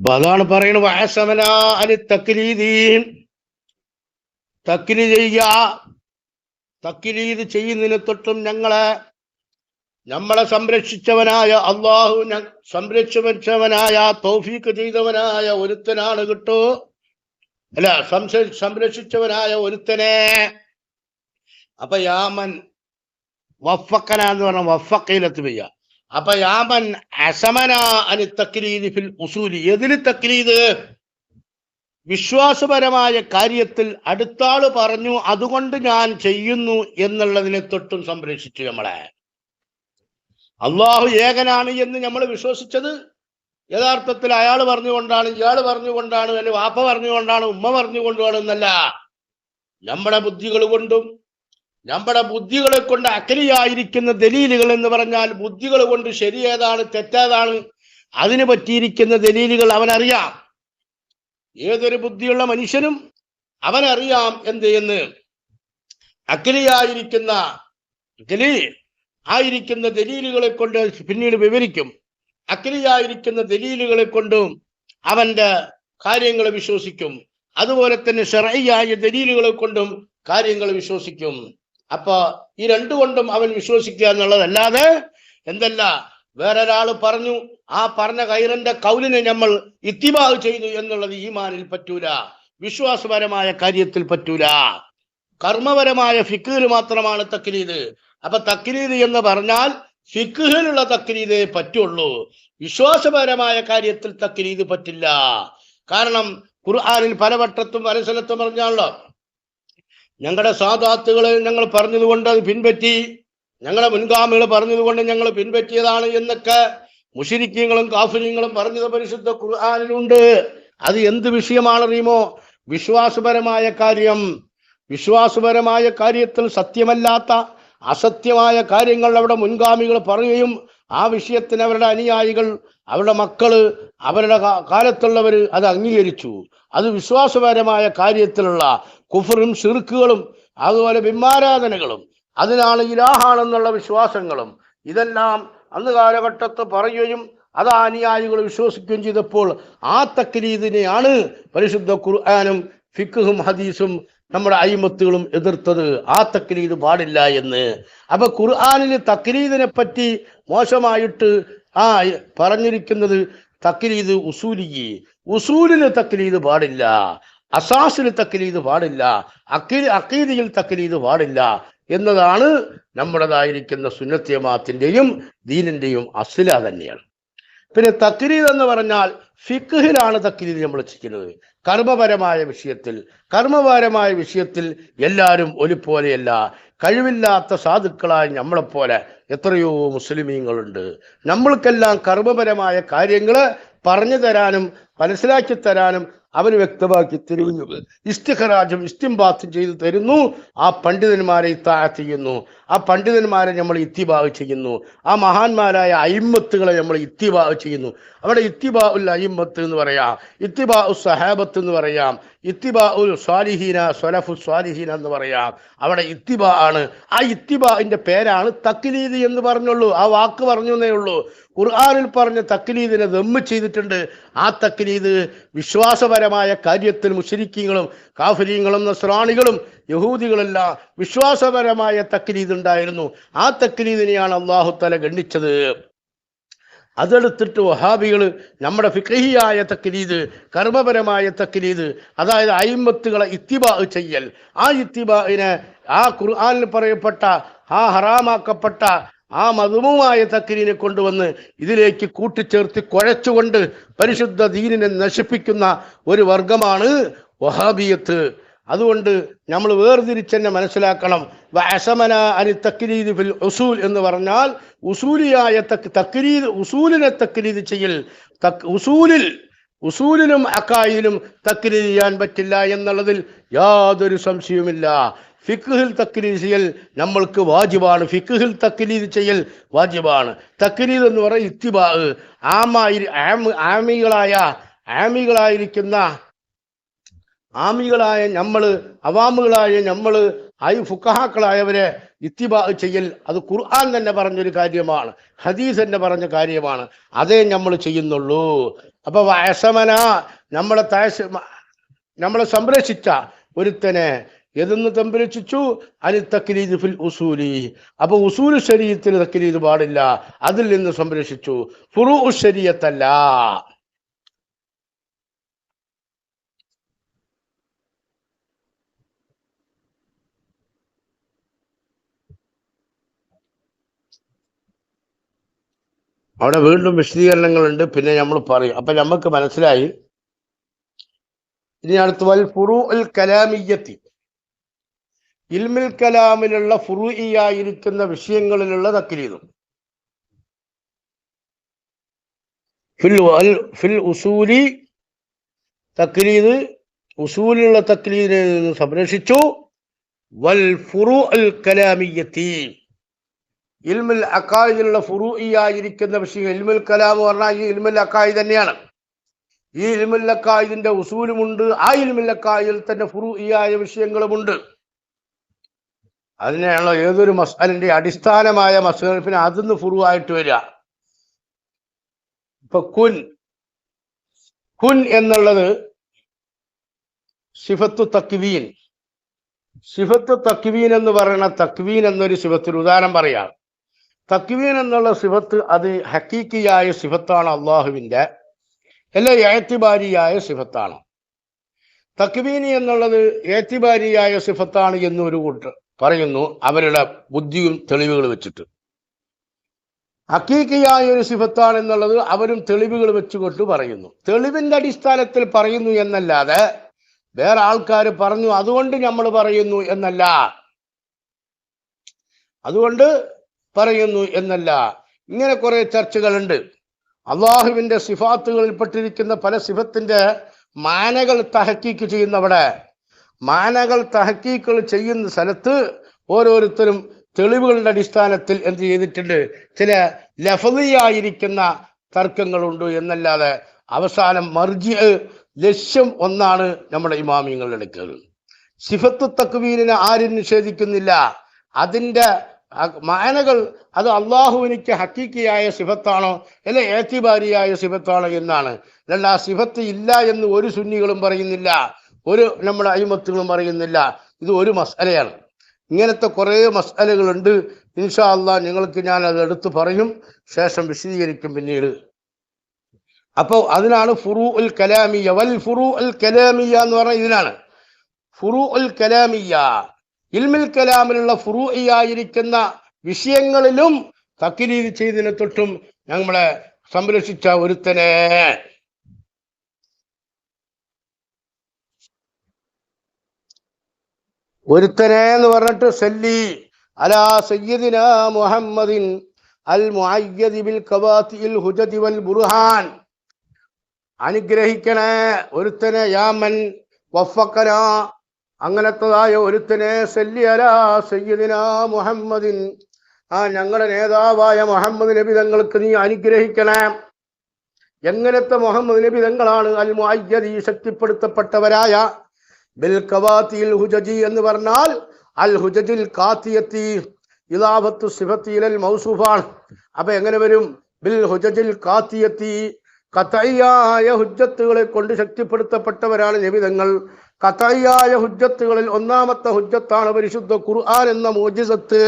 അപ്പൊ അതാണ് പറയുന്നത് വയസമന അനി തക്കിലീതീൻ തക്കിലി ചെയ്യുക. തക്കിലീത് ചെയ്യുന്നതിന് തൊട്ടും ഞങ്ങളെ നമ്മളെ സംരക്ഷിച്ചവനായ അള്ളാഹു സംരക്ഷിച്ചവനായ തൗഫീക്ക് ചെയ്തവനായ ഒരുത്തനാണ് കിട്ടൂ. അല്ല സംശ- സംരക്ഷിച്ചവനായ ഒരുത്തനെ. അപ്പൊ യാമൻ വഫക്കന എന്ന് പറഞ്ഞ വഫക്കയിലെത്തി പെയ്യ അപ്പൊ യാമൻ അസമന അനി തക്ലീദ് ഫിൽ ഉസൂലി. തക്ലീദ് വിശ്വാസപരമായ കാര്യത്തിൽ അടുത്താൾ പറഞ്ഞു അതുകൊണ്ട് ഞാൻ ചെയ്യുന്നു എന്നുള്ളതിനെ തൊട്ടും സംരക്ഷിച്ചു നമ്മളെ. അള്ളാഹു ഏകനാണ് എന്ന് നമ്മൾ വിശ്വസിച്ചത്. യഥാർത്ഥത്തിൽ അയാൾ പറഞ്ഞുകൊണ്ടാണ് ഇയാൾ പറഞ്ഞുകൊണ്ടാണ് അല്ലെ വാപ്പ പറഞ്ഞുകൊണ്ടാണ് ഉമ്മ പറഞ്ഞുകൊണ്ടാണ് എന്നല്ല. നമ്മുടെ ബുദ്ധികൾ കൊണ്ടും നമ്മുടെ ബുദ്ധികളെ കൊണ്ട് അക്കലിയായിരിക്കുന്ന ദലീലുകൾ എന്ന് പറഞ്ഞാൽ ബുദ്ധികൾ കൊണ്ട് ശരിയേതാണ് തെറ്റേതാണ് അതിന് പറ്റിയിരിക്കുന്ന ദലീലുകൾ അവനറിയാം. ഏതൊരു ബുദ്ധിയുള്ള മനുഷ്യനും അവനറിയാം എന്ത് എന്ന്. അക്കലിയായിരിക്കുന്ന അക്കലി ആയിരിക്കുന്ന ദലീലുകളെ കൊണ്ട് പിന്നീട് വിവരിക്കും. അക്കലിയായിരിക്കുന്ന ദലീലുകളെ കൊണ്ടും അവന്റെ കാര്യങ്ങളെ വിശ്വസിക്കും. അതുപോലെ തന്നെ ഷെറയായ ദലീലുകളെ കൊണ്ടും കാര്യങ്ങൾ വിശ്വസിക്കും. അപ്പൊ ഈ രണ്ടു കൊണ്ടും അവൻ വിശ്വസിക്കുക എന്നുള്ളതല്ലാതെ എന്തല്ല വേറൊരാൾ പറഞ്ഞു ആ പറഞ്ഞ കൈറന്റെ കൗലിനെ നമ്മൾ ഇത്തിബാവ് ചെയ്തു എന്നുള്ളത് ഈമാനിൽ പറ്റൂല വിശ്വാസപരമായ കാര്യത്തിൽ പറ്റൂല. കർമ്മപരമായ ഫിക്കിൽ മാത്രമാണ് തക്ലീദ് അപ്പൊ തക്ലീദ് എന്ന് പറഞ്ഞാൽ ഫിക്കുകളുള്ള തക്ലീദേ പറ്റുള്ളൂ. വിശ്വാസപരമായ കാര്യത്തിൽ തക്ലീദ് പറ്റില്ല. കാരണം ഖുർആാനിൽ പലവട്ടത്തും പല സ്ഥലത്തും പറഞ്ഞാണല്ലോ ഞങ്ങളുടെ സാധാത്തുകളെ ഞങ്ങൾ പറഞ്ഞതുകൊണ്ട് അത് പിൻപറ്റി ഞങ്ങളുടെ മുൻഗാമികൾ പറഞ്ഞതുകൊണ്ട് ഞങ്ങൾ പിൻപറ്റിയതാണ് എന്നൊക്കെ മുഷിരിക്കങ്ങളും കാഫിര്യങ്ങളും പറഞ്ഞത് പരിശുദ്ധ ഖുർആാനിലുണ്ട്. അത് എന്ത് വിഷയമാണ് അറിയുമോ വിശ്വാസപരമായ കാര്യം. വിശ്വാസപരമായ കാര്യത്തിൽ സത്യമല്ലാത്ത അസത്യമായ കാര്യങ്ങൾ അവിടെ മുൻഗാമികൾ പറയുകയും ആ വിഷയത്തിന് അവരുടെ അനുയായികൾ അവരുടെ മക്കൾ അവരുടെ കാലത്തുള്ളവർ അത് അംഗീകരിച്ചു. അത് വിശ്വാസപരമായ കാര്യത്തിലുള്ള കുഫറും ഷിർക്കുകളും അതുപോലെ ബിംബാരാധനകളും അതിനാണ് ഇലാഹാണെന്നുള്ള വിശ്വാസങ്ങളും. ഇതെല്ലാം അന്ന് കാലഘട്ടത്ത് പറയുകയും അത് അനുയായികൾ വിശ്വസിക്കുകയും ചെയ്തപ്പോൾ ആ തക്ലീദിനെയാണ് പരിശുദ്ധ ഖുർആാനും ഫിഖും ഹദീസും നമ്മുടെ അയിമത്തുകളും എതിർത്തത്. ആ തക്ലീദ് പാടില്ല എന്ന്. അപ്പൊ ഖുർആാനിൽ തക്ലീദിനെ പറ്റി മോശമായിട്ട് ആ പറഞ്ഞിരിക്കുന്നത് തക്ലീദ് ഉസൂലി ഉസൂലിന് തക്ലീദ് പാടില്ല. അസാസിൽ തക്ലീദ് പാടില്ല അക്കീ അക്കീദിയിൽ തക്ലീദ് പാടില്ല എന്നതാണ് നമ്മുടേതായിരിക്കുന്ന സുന്നത്യമാത്തിന്റെയും ദീനിന്റെയും അസില തന്നെയാണ്. പിന്നെ തക്രീദ് എന്ന് പറഞ്ഞാൽ ഫിഖിലാണ് തക്ലീദ് നമ്മൾ ചെയ്യുന്നത് കർമ്മപരമായ വിഷയത്തിൽ കർമ്മപരമായ വിഷയത്തിൽ എല്ലാവരും ഒരുപോലെയല്ല. കഴിവില്ലാത്ത സാധുക്കളായ നമ്മളെപ്പോലെ എത്രയോ മുസ്ലിമീങ്ങളുണ്ട്. നമ്മൾക്കെല്ലാം കർമ്മപരമായ കാര്യങ്ങൾ പറഞ്ഞു തരാനും മനസ്സിലാക്കി തരാനും അവന് വ്യക്തമാക്കി തരുന്നു ഇസ്തിഖറാജും ഇസ്തിംബാത്തും ചെയ്തു തരുന്നു. ആ പണ്ഡിതന്മാരെ ഇത്താ ചെയ്യുന്നു. ആ പണ്ഡിതന്മാരെ നമ്മൾ ഇത്തിബാവ് ചെയ്യുന്നു. ആ മഹാന്മാരായ അയിമ്മത്തുകളെ നമ്മൾ ഇത്തിബാവ് ചെയ്യുന്നു. അവിടെ ഇത്തിബാ ഉൽ അയിമ്മത്ത് എന്ന് പറയാം ഇത്തിബാ സഹാബത്ത് എന്ന് പറയാം ഇത്തിബാ ഉൽ സ്വാലിഹീന സ്വലഫു സ്വാലിഹീന എന്ന് പറയാം. അവിടെ ഇത്തിബാ ആണ്. ആ ഇത്തിബാവിന്റെ പേരാണ് തക്ലീദ് എന്ന് പറഞ്ഞുള്ളൂ. ആ വാക്ക് പറഞ്ഞു ഉള്ളൂ. ഖുർആാനിൽ പറഞ്ഞ തക്ലീദിനെ ദമ്മ് ചെയ്തിട്ടുണ്ട്. ആ തക്ലീദ് വിശ്വാസപരമായ കാര്യത്തിൽ മുഷരിക്കീങ്ങളും കാഫലീങ്ങളും നസ്രാണികളും യഹൂദികളെല്ലാം വിശ്വാസപരമായ തക്ലീദ് ഉണ്ടായിരുന്നു. ആ തക്ലീദിനെയാണ് തല ഗണ്ണിച്ചത് അതെടുത്തിട്ട് വഹാബികൾ നമ്മുടെ ഫിഖഹിയായ തക്ലീദ് കർമ്മപരമായ തക്ലീദ് അതായത് അയിമ്പത്തുകളെ ഇത്തിബാ ചെയ്യൽ. ആ ഇത്തിബാഇനെ ആ ഖുർആനിൽ പറയപ്പെട്ട ആ ഹറാമാക്കപ്പെട്ട ആ മധുമുമായ തക്രീനെ കൊണ്ടുവന്ന് ഇതിലേക്ക് കൂട്ടിച്ചേർത്ത് കുഴച്ചുകൊണ്ട് പരിശുദ്ധ ദീനിനെ നശിപ്പിക്കുന്ന ഒരു വർഗമാണ് വഹാബിയത്ത്. അതുകൊണ്ട് നമ്മൾ വേർതിരിച്ചെന്നെ മനസ്സിലാക്കണം. വഅസമന അനി തക്രീദ് ഫിൽ ഉസൂൽ എന്ന് പറഞ്ഞാൽ ഉസൂലിയായ തക് തക്ലീദ് ഉസൂലിനെ തക്ലീദ് ചെയ്യൽ. ഉസൂലിൽ ഉസൂലിനും അക്കായിലും തക്ലീദ് ചെയ്യാൻ പറ്റില്ല എന്നുള്ളതിൽ യാതൊരു സംശയവുമില്ല. ഫിഖിൽ തക്രീദ് ചെയ്യൽ നമ്മൾക്ക് വാജിബാണ്. ഫിഖിൽ തക്ലീദ് ചെയ്യൽ വാജിബാണ്. തക്രീദ് എന്ന് പറയുന്നത് ഇത്തിബാ ആമായി ആമ ആമികളായ ആമികളായിരിക്കുന്ന ആമികളായ നമ്മൾ അവാമുകളായ നമ്മൾ ഐ ഫുക്കഹാക്കളായവരെ ഇത്തിബാ ചെയ്യൽ അത് ഖുർആൻ തന്നെ പറഞ്ഞൊരു കാര്യമാണ് ഹദീസ് തന്നെ പറഞ്ഞ കാര്യമാണ്. അതേ നമ്മൾ ചെയ്യുന്നുള്ളൂ. അപ്പൊ വയസമന നമ്മളെ തയസ് നമ്മളെ സംരക്ഷിച്ച ഒരുത്തനെ എതെന്ന് സംരക്ഷിച്ചു? അനി തക്കിലീദ് ഫിൽ ഉസൂലി. അപ്പൊ ഉസൂൽ ശരീരത്തിന് തക്കിലീദ് പാടില്ല അതിൽ നിന്ന് സംരക്ഷിച്ചു. ഫുറു ശരീരത്തല്ല. അവിടെ വീണ്ടും വിശദീകരണങ്ങളുണ്ട്. പിന്നെ നമ്മൾ പറയും. അപ്പൊ നമുക്ക് മനസ്സിലായി. ഇനി അടുത്ത് വൽ ഫുറു അൽ കലാമിയത്തി ഇൽമിൽ കലാമിലുള്ള ഫുറുഇയായിരിക്കുന്ന വിഷയങ്ങളിലുള്ള തക്കിലീതും ഫിൽ ഫിൽ ഉസൂലി തക്കിലീത് ഉസൂലിലുള്ള തക്കിലീതിനെ സംരക്ഷിച്ചു. വൽ ഫുറു അൽ കലാമിയത്തി ഇൽമുൽ അക്കായിദിലുള്ള ഫുറൂഇയായിരിക്കുന്ന വിഷയം ഇൽമുൽ കലാം എന്ന് പറഞ്ഞാൽ ഈ ഇൽമുൽ അക്കായി തന്നെയാണ്. ഈ ഇൽമുൽ അക്കായിദിന്റെ ഉസൂലുമുണ്ട് ആ ഇൽമുൽ അക്കായിൽ തന്നെ ഫുറൂഇയായ വിഷയങ്ങളുമുണ്ട്. അതിനെയാണല്ലോ ഏതൊരു മസാലിന്റെ അടിസ്ഥാനമായ മസാലിന് അതിന്ന് ഫുറു ആയിട്ട് വരിക. ഇപ്പൊ കുൻ കുൻ എന്നുള്ളത് സിഫത്തു തക്വീൻ. സിഫത്ത് തക്വീൻ എന്ന് പറയുന്ന തക്വീൻ എന്നൊരു സിഫത്തിന് ഉദാഹരണം പറയാം. തക്വീൻ എന്നുള്ള സിഫത്ത് അത് ഹക്കീക്കിയായ സിഫത്താണ് അള്ളാഹുവിന്റെ അല്ല ഏത്തിബാരിയായ സിഫത്താണ്. തക്വീനി എന്നുള്ളത് ഏത്തിബാരിയായ സിഫത്താണ് എന്ന് ഒരു കൂട്ട് പറയുന്നു അവരുടെ ബുദ്ധിയും തെളിവുകൾ വെച്ചിട്ട്. ഹക്കീക്കിയായ ഒരു സിഫത്താണ് എന്നുള്ളത് അവരും തെളിവുകൾ വെച്ചുകൊണ്ട് പറയുന്നു. തെളിവിന്റെ അടിസ്ഥാനത്തിൽ പറയുന്നു എന്നല്ലാതെ വേറെ ആൾക്കാർ പറഞ്ഞു അതുകൊണ്ട് നമ്മൾ പറയുന്നു എന്നല്ല. അതുകൊണ്ട് പറയുന്നു എന്നല്ല. ഇങ്ങനെ കുറെ ചർച്ചകളുണ്ട്. അള്ളാഹുവിന്റെ സിഫാത്തുകളിൽപ്പെട്ടിരിക്കുന്ന പല സിഫത്തിന്റെ മാനകൾ തഹക്കീക്ക് ചെയ്യുന്നവിടെ. മാനകൾ തഹക്കീക്കുകൾ ചെയ്യുന്ന സ്ഥലത്ത് ഓരോരുത്തരും തെളിവുകളുടെ അടിസ്ഥാനത്തിൽ എന്ത് ചെയ്തിട്ടുണ്ട്? ചില ലഫതിയായിരിക്കുന്ന തർക്കങ്ങളുണ്ട് എന്നല്ലാതെ അവസാനം മർജി ലക്ഷ്യം ഒന്നാണ് നമ്മുടെ ഇമാമിയങ്ങളുടെ അടുക്കൽ. സിഫത്ത് തക്വീനിനെ ആരും നിഷേധിക്കുന്നില്ല. അതിന്റെ മാനകൾ അത് അള്ളാഹുവിനിക്ക് ഹക്കീക്കിയായ സിഫത്താണോ അല്ല ഏത്തിബാരിയായ സിഫത്താണോ എന്നാണ്. അല്ല ആ സിഫത്ത് ഇല്ല എന്ന് ഒരു സുന്നികളും പറയുന്നില്ല. ഒരു നമ്മുടെ അഴിമത്തുകളും പറയുന്നില്ല. ഇത് ഒരു മസലയാണ് ഇങ്ങനത്തെ കുറേ മസലകളുണ്ട് ഇൻഷാ അള്ളാ നിങ്ങൾക്ക് ഞാൻ അത് എടുത്ത് പറയും. ശേഷം വിശദീകരിക്കും പിന്നീട്. അപ്പോൾ അതിനാണ് ഫുറു ഉൽ കലാമിയ വൽ ഫുറു ഉൽ കലാമിയ എന്ന് പറഞ്ഞാൽ ഇതിനാണ്. ഫുറു ഉൽ കലാമിയ ഇൽമിൽ കലാമിലുള്ള ഫുറൂയായിരിക്കുന്ന വിഷയങ്ങളിലും തക്കിലീത് ചെയ്തതിനെ തൊട്ടും ഞങ്ങളെ സംരക്ഷിച്ച ഒരുത്തനെ. ഒരുത്തനെ എന്ന് പറഞ്ഞിട്ട് സല്ലി അലാ സയ്യദിന മുഹമ്മദിൻ അൽ ബിൽ കവാത്തിയിൽ ഹുജതി വൽ ബുർഹാൻ. അനുഗ്രഹിക്കണേ ഒരുത്തനെ യാമൻ വഫക്കന അങ്ങനത്തതായ ഒരുത്തനെ സല്ലിയല സയ്യദിന മുഹമ്മദിൻ. ആ ഞങ്ങളുടെ നേതാവായ മുഹമ്മദ് നബി തങ്ങൾക്ക് നീ അനുഗ്രഹിക്കണേ. എങ്ങനത്തെ മുഹമ്മദ് നബി തങ്ങളാണ് അൽ മുഅയ്യദി ശക്തിപ്പെടുത്തപ്പെട്ടവരായ? ബിൽ കവാത്തിൽ ഹുജജി എന്ന് പറഞ്ഞാൽ അൽ ഹുജജിൽ കാത്തിയത്തി ഇലാഫത്തു അൽ മൗസൂഫാണ്. അപ്പൊ എങ്ങനെ വരും? ബിൽ ഹുജജിൽ കാത്തിയത്തി കത്തയ്യായ ഹുജ്ജത്തുകളെ കൊണ്ട് ശക്തിപ്പെടുത്തപ്പെട്ടവരാണ് നിബിതങ്ങൾ കത്തയ്യായ ഹുജ്ജത്തുകളിൽ ഒന്നാമത്തെ ഹുജ്ജത്താണ് പരിശുദ്ധ ഖുർആൻ എന്ന മോചിതത്ത്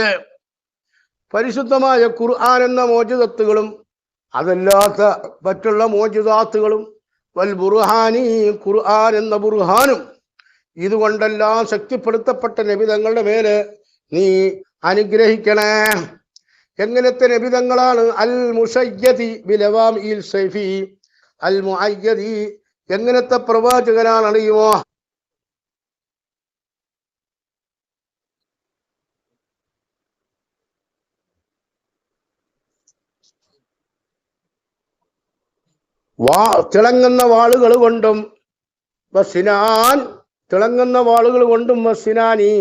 പരിശുദ്ധമായ ഖുർആൻ എന്ന മോചിതത്തുകളും അതല്ലാത്ത മറ്റുള്ള മോചിതാത്തുകളും വൽ ബുർഹാനി ഖുർആൻ എന്ന ബുർഹാനും ഇതുകൊണ്ടെല്ലാം ശക്തിപ്പെടുത്തപ്പെട്ട നബിതങ്ങളുടെ മേൽ നീ അനുഗ്രഹിക്കണേ. എങ്ങനത്തെ നബിതങ്ങളാണ്? അൽ മുഷയ്യതി ബിലവാം ഇൽ സൈഫി അൽ മുഅയ്യദി. എങ്ങനത്തെ പ്രവാചകനാണ് അറിയുമോ വാ തിളങ്ങുന്ന വാളുകൾ കൊണ്ടും വസിനാൻ തിളങ്ങുന്ന വാളുകൾ കൊണ്ടും വസിനാനി.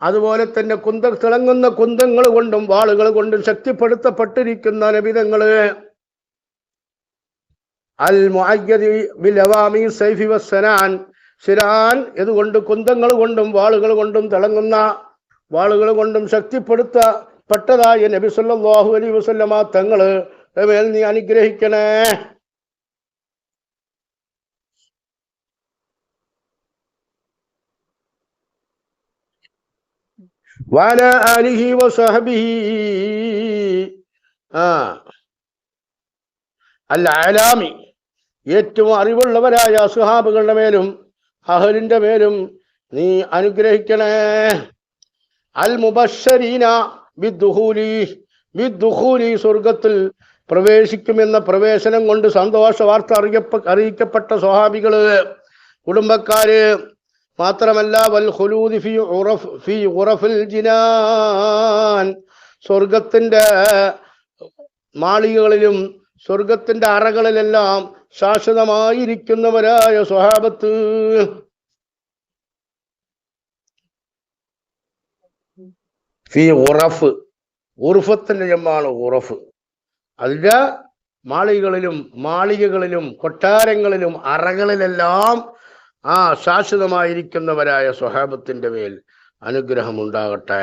അതുപോലെ തന്നെ കുന്ത തിളങ്ങുന്ന കുന്തങ്ങൾ കൊണ്ടും വാളുകൾ കൊണ്ടും ശക്തിപ്പെടുത്തപ്പെട്ടിരിക്കുന്ന നബിതങ്ങൾ അൽ മുഅയ്യദി സൈഫി വസ്സനാൻ. സിരാൻ ഇതുകൊണ്ട് കുന്തങ്ങൾ കൊണ്ടും വാളുകൾ കൊണ്ടും തിളങ്ങുന്ന വാളുകൾ കൊണ്ടും ശക്തിപ്പെടുത്തപ്പെട്ടതായ നബി സല്ലല്ലാഹു അലൈഹി വസല്ലമ തങ്ങൾ. മേൽ നീ അനുഗ്രഹിക്കണേ. വാല അലിഹി വസഹബിഹി. ആ. അല്ല ആലാമി ഏറ്റവും അറിവുള്ളവരായ സുഹാബുകളുടെ മേലും അഹലിന്റെ മേലും നീ അനുഗ്രഹിക്കണേ. അൽ മുബഷരീന വിദ്ഹൂലി വിദ്ഹൂലി സ്വർഗത്തിൽ പ്രവേശിക്കുമെന്ന പ്രവേശനം കൊണ്ട് സന്തോഷ വാർത്ത അറിയപ്പ അറിയിക്കപ്പെട്ട സ്വഹാബികൾ കുടുംബക്കാര് മാത്രമല്ല വൽ ഖുലൂദി ഫി ഉറഫ് ഫി ഉറഫിൽ ജിനാൻ. സ്വർഗത്തിന്റെ മാളികകളിലും സ്വർഗത്തിന്റെ അറകളിലെല്ലാം ശാശ്വതമായിരിക്കുന്നവരായ സ്വഹാബത്ത്. ഫി ഉറഫ് ഉറുഫത്തിന്റെ ജമ്മാണ് ഉറഫ്. അതിന്റെ മാളികകളിലും മാളികകളിലും കൊട്ടാരങ്ങളിലും അറകളിലെല്ലാം ആ ശാശ്വതമായിരിക്കുന്നവരായ സ്വഹാബത്തിന്റെ മേൽ അനുഗ്രഹം ഉണ്ടാകട്ടെ